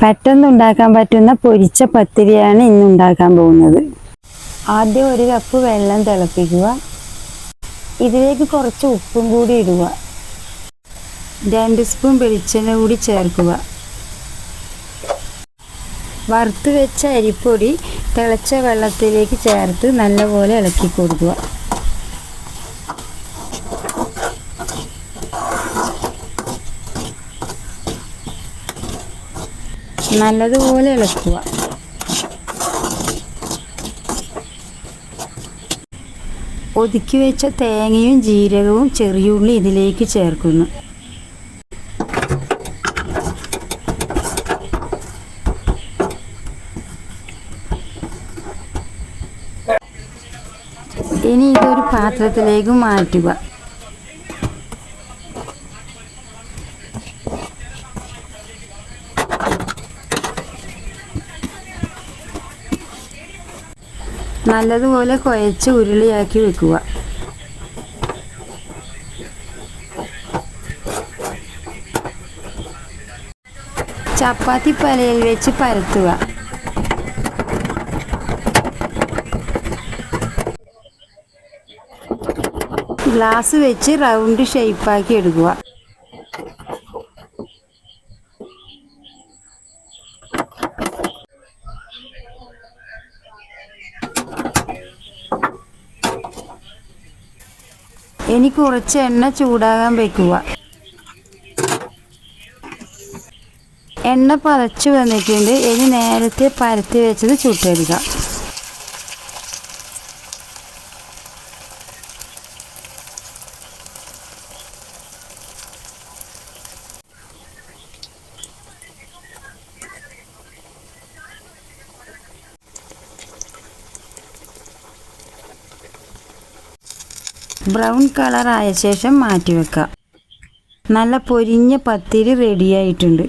പെട്ടെന്ന് ഉണ്ടാക്കാൻ പറ്റുന്ന പൊരിച്ച പത്തിരിയാണ് ഇന്ന് ഉണ്ടാക്കാൻ പോകുന്നത്. ആദ്യം ഒരു കപ്പ് വെള്ളം തിളപ്പിക്കുക. ഇതിലേക്ക് കുറച്ച് ഉപ്പും കൂടി ഇടുക. രണ്ട് സ്പൂൺ വെളിച്ചെണ്ണ കൂടി ചേർക്കുക. വറുത്ത് വെച്ച അരിപ്പൊടി തിളച്ച വെള്ളത്തിലേക്ക് ചേർത്ത് നല്ലപോലെ ഇളക്കി കൊടുക്കുക. നല്ലതുപോലെ ഇളക്കുക. ഒതുക്കി വെച്ച തേങ്ങയും ജീരകവും ചെറിയുള്ളി ഇതിലേക്ക് ചേർക്കുന്നു. ഇനി ഇതൊരു പാത്രത്തിലേക്ക് മാറ്റുക. നല്ലതുപോലെ കുഴച്ച് ഉരുളിയാക്കി വെക്കുക. ചപ്പാത്തി പലയിൽ വെച്ച് പരത്തുക. ഗ്ലാസ് വെച്ച് റൗണ്ട് ഷേപ്പാക്കി എടുക്കുക. ഇനി കുറച്ച് എണ്ണ ചൂടാകാൻ വെക്കുക. എണ്ണ പതച്ചു വന്നിട്ടുണ്ട്. ഇനി നേരത്തെ പരത്തി വെച്ചത് ചുട്ടെടുക്കാം. ബ്രൗൺ കളർ ആയ ശേഷം മാറ്റി വെക്കാം നല്ല പൊരിഞ്ഞ പത്തിരി റെഡിയായിട്ടുണ്ട്